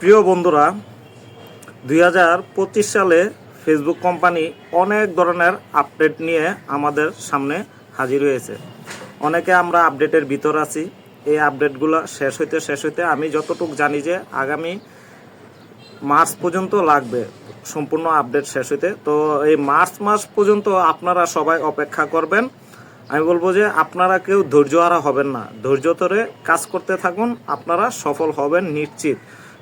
প্রিয় বন্ধুরা, দুই হাজার পঁচিশ সালে ফেসবুক কোম্পানি অনেক ধরনের আপডেট নিয়ে আমাদের সামনে হাজির হয়েছে। অনেকে আমরা আপডেটের ভিতর আছি। এই আপডেটগুলো শেষ হইতে শেষ হইতে আমি যতটুকু জানি যে আগামী মার্চ পর্যন্ত লাগবে। সম্পূর্ণ আপডেট শেষ হইতে। তো এই মার্চ মাস পর্যন্ত আপনারা সবাই অপেক্ষা করবেন। আমি বলব যে আপনারা কেউ ধৈর্য হারা হবেন না। ধৈর্য ধরে কাজ করতে থাকুন। আপনারা সফল হবেন নিশ্চিত।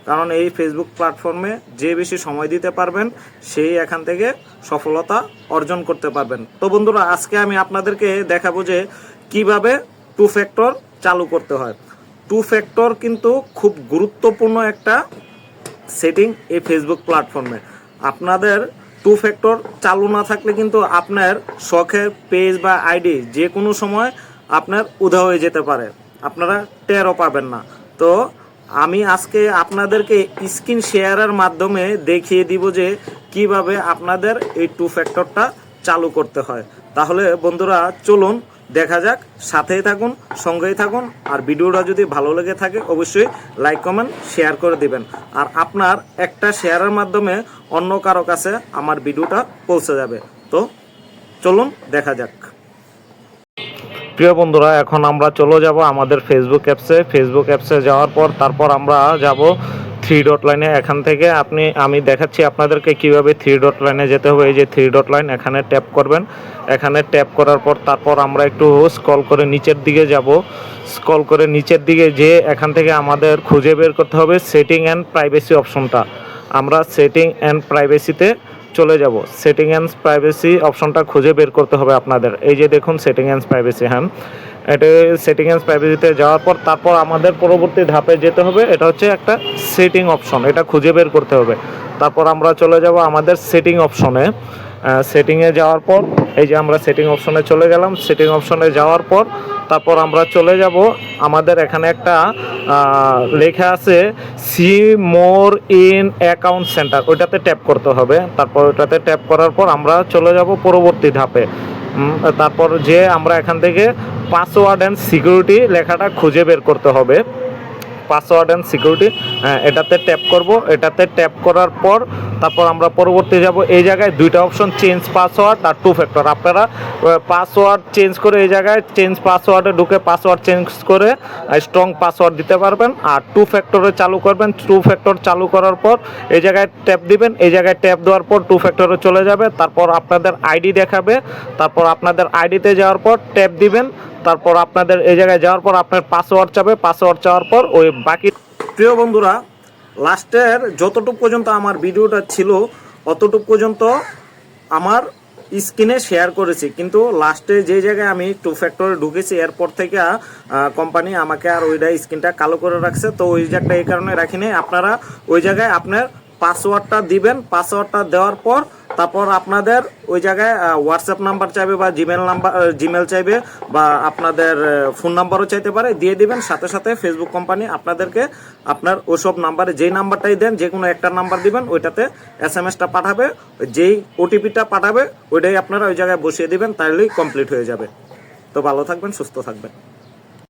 কারণ এই ফেসবুক প্ল্যাটফর্মে যে বেশি সময় দিতে পারবেন, সেই এখান থেকে সফলতা অর্জন করতে পারবেন। তো বন্ধুরা, আজকে আমি আপনাদেরকে দেখাবো যে কীভাবে টু ফ্যাক্টর চালু করতে হয়। টু ফ্যাক্টর কিন্তু খুব গুরুত্বপূর্ণ একটা সেটিং এই ফেসবুক প্ল্যাটফর্মে আপনাদের টু ফ্যাক্টর চালু না থাকলে কিন্তু আপনার শখের পেজ বা আইডি যে কোনো সময় আপনার উধা হয়ে যেতে পারে। আপনারা টেরও পাবেন না। তো আমি আজকে আপনাদেরকে স্ক্রিন শেয়ারের মাধ্যমে দেখিয়ে দিব যে কীভাবে আপনাদের এই টু ফ্যাক্টরটা চালু করতে হয়। তাহলে বন্ধুরা, চলুন, দেখা যাক, সাথেই থাকুন, সঙ্গেই থাকুন, আর ভিডিওটা যদি ভালো লেগে থাকে, অবশ্যই লাইক কমেন্ট শেয়ার করে দিবেন। আর আপনার একটা শেয়ারের মাধ্যমে অন্য কারও কাছে আমার ভিডিওটা পৌঁছে যাবে। তো চলুন, দেখা যাক। প্রিয় বন্ধুরা, এখন আমরা চলে যাব আমাদের ফেসবুক অ্যাপসে ফেসবুক অ্যাপসে যাওয়ার পর তারপর আমরা যাব থ্রি ডট লাইনে এখান থেকে আপনি, আমি দেখাচ্ছি আপনাদেরকে কীভাবে থ্রি ডট লাইনে যেতে হবে। এই যে থ্রি ডট লাইন এখানে ট্যাপ করবেন। এখানে ট্যাপ করার পর তারপর আমরা একটু স্কল করে নিচের দিকে যাব। স্কল করে নিচের দিকে যে এখান থেকে আমাদের খুঁজে বের করতে হবে। সেটিং অ্যান্ড প্রাইভেসি অপশনটা আমরা সেটিং অ্যান্ড প্রাইভেসিতে চলে যাব। সেটিং অ্যান্ড প্রাইভেসি অপশনটা খুঁজে বের করতে হবে আপনাদের। এই যে দেখুন সেটিং অ্যান্ড প্রাইভেসি হ্যাঁ? এটা সেটিং অ্যান্ড প্রাইভেসিতে যাওয়ার পর তারপর আমাদের পরবর্তী ধাপে যেতে হবে। এটা হচ্ছে একটা সেটিং অপশন এটা খুঁজে বের করতে হবে। তারপর আমরা চলে যাব আমাদের সেটিং অপশনে সেটিংয়ে যাওয়ার পর, এই যে আমরা সেটিং অপশনে চলে গেলাম সেটিং অপশনে যাওয়ার পর তারপর আমরা চলে যাব, আমাদের এখানে একটা লেখা আছে see more in account center ওইটাতে ট্যাপ করতে হবে। তারপর ওইটাতে ট্যাপ করার পর আমরা চলে যাব পরবর্তী ধাপে। তারপর যে আমরা এখান থেকে পাসওয়ার্ড অ্যান্ড সিকিউরিটি লেখাটা খুঁজে বের করতে হবে। পাসওয়ার্ড অ্যান্ড সিকিউরিটি এটাতে ট্যাপ করব। এটাতে ট্যাপ করার পর, তারপর আমরা পরবর্তী যাব এই জায়গায়। দুইটা অপশন চেঞ্জ পাসওয়ার্ড আর টু ফ্যাক্টর আপনারা পাসওয়ার্ড চেঞ্জ করে এই জায়গায় চেঞ্জ পাসওয়ার্ডে ঢুকে পাসওয়ার্ড চেঞ্জ করে স্ট্রং পাসওয়ার্ড দিতে পারবেন। আর টু ফ্যাক্টরে চালু করবেন। টু ফ্যাক্টর চালু করার পর এই জায়গায় ট্যাপ দিবেন। এই জায়গায় ট্যাপ দেওয়ার পর টু ফ্যাক্টরে চলে যাবে। তারপর আপনাদের আইডি দেখাবে। তারপর আপনাদের আইডিতে যাওয়ার পর ট্যাপ দিবেন। তারপর আপনাদের এই জায়গায় যাওয়ার পর আপনার পাসওয়ার্ড চাবে পাসওয়ার্ড চাওয়ার পর ওই বাকি প্রিয় বন্ধুরা, লাস্টের যতটুকু পর্যন্ত আমার ভিডিওটা ছিল, অতটুকু পর্যন্ত আমার স্ক্রিনে শেয়ার করেছি। কিন্তু লাস্টে যে জায়গায় আমি টু ফ্যাক্টরে ঢুকেছি, এরপর থেকে কোম্পানি আমাকে আর ওইটা স্ক্রিনটা কালো করে রাখছে। তো ওই জায়গাটা এই কারণে রাখিনি। আপনারা ওই জায়গায় আপনার পাসওয়ার্ডটা দিবেন। পাসওয়ার্ডটা দেওয়ার পর তারপর আপনাদের ওই জায়গায় হোয়াটসঅ্যাপ নাম্বার চাইবে বা জিমেল নাম্বার জিমেল চাইবে বা আপনাদের ফোন নাম্বারও চাইতে পারে, দিয়ে দিবেন। সাথে সাথে ফেসবুক কোম্পানি আপনাদেরকে আপনার ওসব নাম্বারে যেই নাম্বারটাই দেন, যে কোনো একটা নাম্বার দিবেন, ওইটাতে এস এম এসটা পাঠাবে, যেই ওটিপিটা পাঠাবে, ওইটাই আপনারা ওই জায়গায় বসিয়ে দিবেন তাহলেই কমপ্লিট হয়ে যাবে। তো ভালো থাকবেন, সুস্থ থাকবেন।